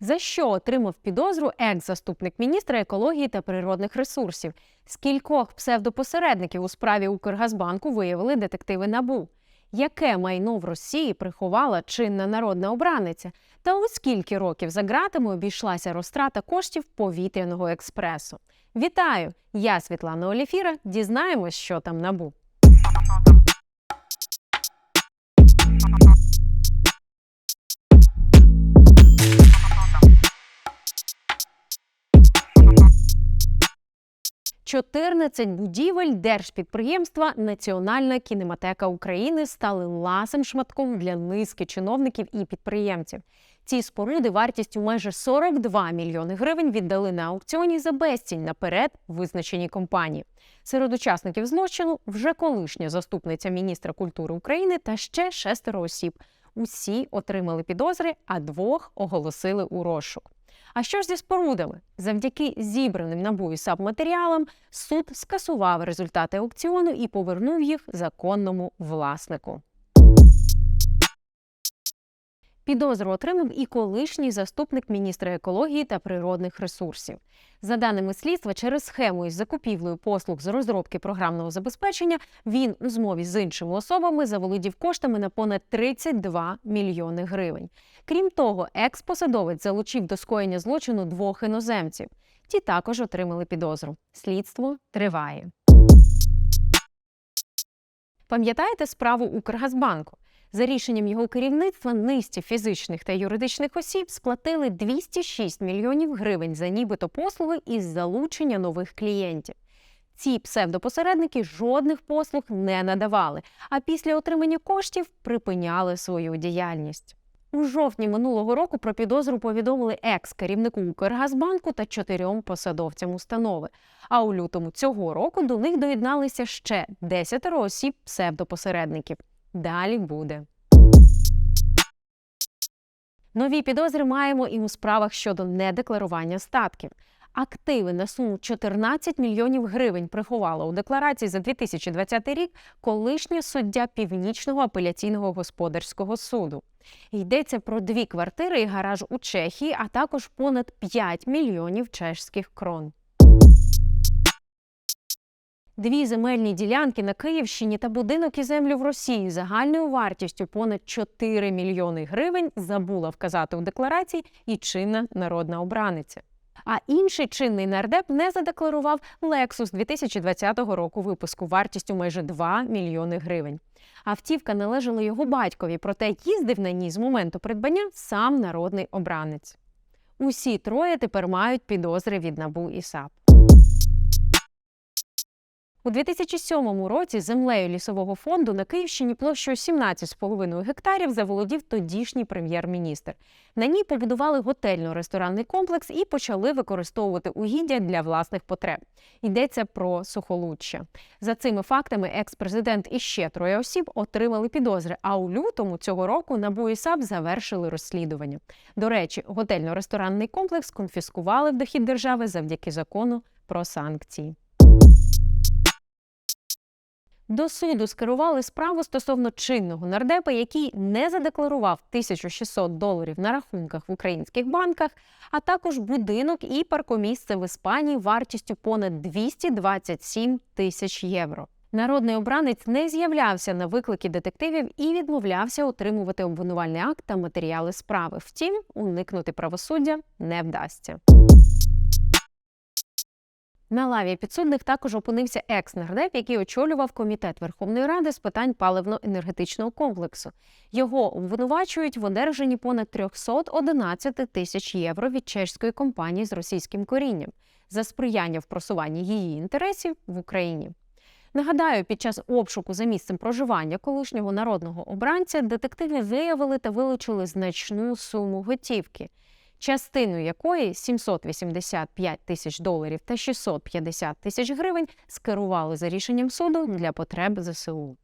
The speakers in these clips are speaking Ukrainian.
За що отримав підозру екс-заступник міністра екології та природних ресурсів? Скількох псевдопосередників у справі Укргазбанку виявили детективи НАБУ? Яке майно в Росії приховала чинна народна обраниця? Та у скільки років за ґратами обійшлася розтрата коштів повітряного експресу? Вітаю! Я Світлана Оліфіра. Дізнаємось, що там набу. «14 будівель держпідприємства Національна кінематека України стали ласим шматком для низки чиновників і підприємців. Ці споруди вартістю майже 42 мільйони гривень віддали на аукціоні за безцінь наперед визначені компанії. Серед учасників злочину вже колишня заступниця міністра культури України та ще шестеро осіб. Усі отримали підозри, а двох оголосили у розшук. А що ж зі спорудами? Завдяки зібраним набу і САП суд скасував результати аукціону і повернув їх законному власнику. Підозру отримав і колишній заступник міністра екології та природних ресурсів. За даними слідства, через схему із закупівлею послуг з розробки програмного забезпечення він у змові з іншими особами заволодів коштами на понад 32 мільйони гривень. Крім того, екс-посадовець залучив до скоєння злочину двох іноземців. Ті також отримали підозру. Слідство триває. Пам'ятаєте справу Укргазбанку? За рішенням його керівництва низці фізичних та юридичних осіб сплатили 206 мільйонів гривень за нібито послуги із залучення нових клієнтів. Ці псевдопосередники жодних послуг не надавали, а після отримання коштів припиняли свою діяльність. У жовтні минулого року про підозру повідомили екс-керівнику Укргазбанку та чотирьом посадовцям установи. А у лютому цього року до них доєдналися ще 10 осіб псевдопосередників. Далі буде. Нові підозри маємо і у справах щодо недекларування статків. Активи на суму 14 мільйонів гривень приховала у декларації за 2020 рік колишня суддя Північного апеляційного господарського суду. Йдеться про дві квартири і гараж у Чехії, а також понад 5 мільйонів чешських крон. Дві земельні ділянки на Київщині та будинок і землю в Росії загальною вартістю понад 4 мільйони гривень забула вказати у декларації і чинна народна обраниця. А інший чинний нардеп не задекларував Lexus 2020 року випуску вартістю майже 2 мільйони гривень. Автівка належала його батькові, проте їздив на ній з моменту придбання сам народний обранець. Усі троє тепер мають підозри від НАБУ і САП. У 2007 році землею лісового фонду на Київщині площею 17,5 гектарів заволодів тодішній прем'єр-міністр. На ній побудували готельно-ресторанний комплекс і почали використовувати угіддя для власних потреб. Йдеться про сухолуччя. За цими фактами екс-президент і ще троє осіб отримали підозри. А у лютому цього року НАБУ і завершили розслідування. До речі, готельно-ресторанний комплекс конфіскували в дохід держави завдяки закону про санкції. До суду скерували справу стосовно чинного нардепа, який не задекларував 1600 доларів на рахунках в українських банках, а також будинок і паркомісце в Іспанії вартістю понад 227 тисяч євро. Народний обранець не з'являвся на виклики детективів і відмовлявся отримувати обвинувальний акт та матеріали справи. Втім, уникнути правосуддя не вдасться. На лаві підсудних також опинився екс-нардеп, який очолював комітет Верховної Ради з питань паливно-енергетичного комплексу. Його обвинувачують в одержанні понад 311 тисяч євро від чеської компанії з російським корінням за сприяння в просуванні її інтересів в Україні. Нагадаю, під час обшуку за місцем проживання колишнього народного обранця детективи виявили та вилучили значну суму готівки частину якої 785 тисяч доларів та 650 тисяч гривень скерували за рішенням суду для потреб ЗСУ.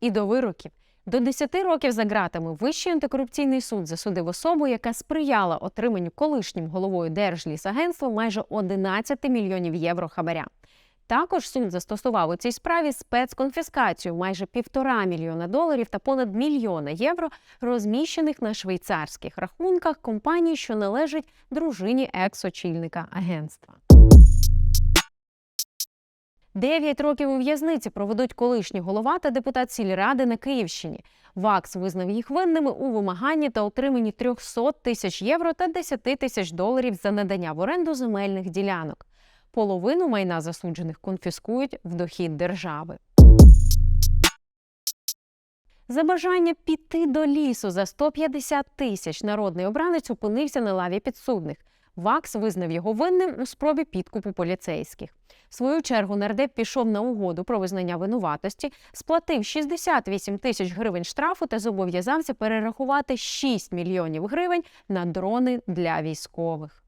І до вироків. До 10 років за ґратами Вищий антикорупційний суд засудив особу, яка сприяла отриманню колишнім головою Держлісагентства майже 11 мільйонів євро хабаря. Також суд застосував у цій справі спецконфіскацію майже півтора мільйона доларів та понад мільйона євро, розміщених на швейцарських рахунках компанії, що належить дружині екс-очільника агентства. Дев'ять років у в'язниці проведуть колишній голова та депутат сільради на Київщині. ВАКС визнав їх винними у вимаганні та отриманні 300 тисяч євро та 10 тисяч доларів за надання в оренду земельних ділянок. Половину майна засуджених конфіскують в дохід держави. За бажання піти до лісу за 150 тисяч народний обранець опинився на лаві підсудних. ВАКС визнав його винним у спробі підкупу поліцейських. В свою чергу нардеп пішов на угоду про визнання винуватості, сплатив 68 тисяч гривень штрафу та зобов'язався перерахувати 6 мільйонів гривень на дрони для військових.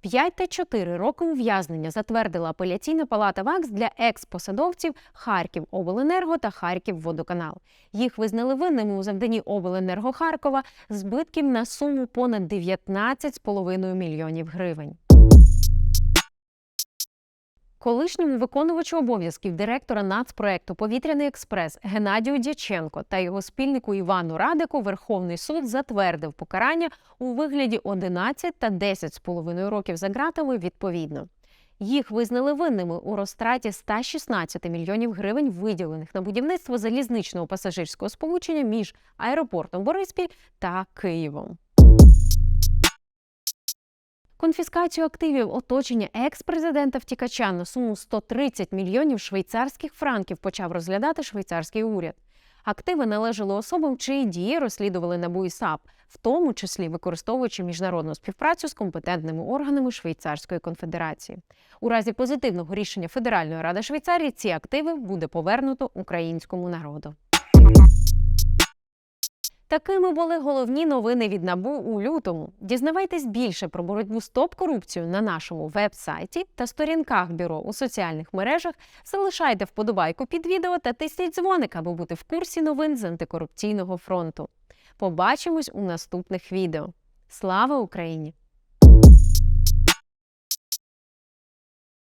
5 та 4 роки ув'язнення затвердила апеляційна палата ВАКС для екс-посадовців Харків Обленерго та Харків Водоканал. Їх визнали винними у завданні Обленерго Харкова збитків на суму понад 19,5 мільйонів гривень. Колишньому виконувачу обов'язків директора нацпроекту Повітряний експрес Геннадію Дяченко та його спільнику Івану Радику Верховний суд затвердив покарання у вигляді 11 та 10,5 років за ґратами відповідно. Їх визнали винними у розтраті 116 мільйонів гривень, виділених на будівництво залізничного пасажирського сполучення між аеропортом Бориспіль та Києвом. Конфіскацію активів оточення екс-президента втікача на суму 130 мільйонів швейцарських франків почав розглядати швейцарський уряд. Активи належали особам, чиї дії розслідували НАБУ і САП, в тому числі використовуючи міжнародну співпрацю з компетентними органами Швейцарської конфедерації. У разі позитивного рішення Федеральної ради Швейцарії ці активи буде повернуто українському народу. Такими були головні новини від НАБУ у лютому. Дізнавайтесь більше про боротьбу з топ-корупцією на нашому веб-сайті та сторінках бюро у соціальних мережах. Залишайте вподобайку під відео та тисніть дзвоник, аби бути в курсі новин з антикорупційного фронту. Побачимось у наступних відео. Слава Україні!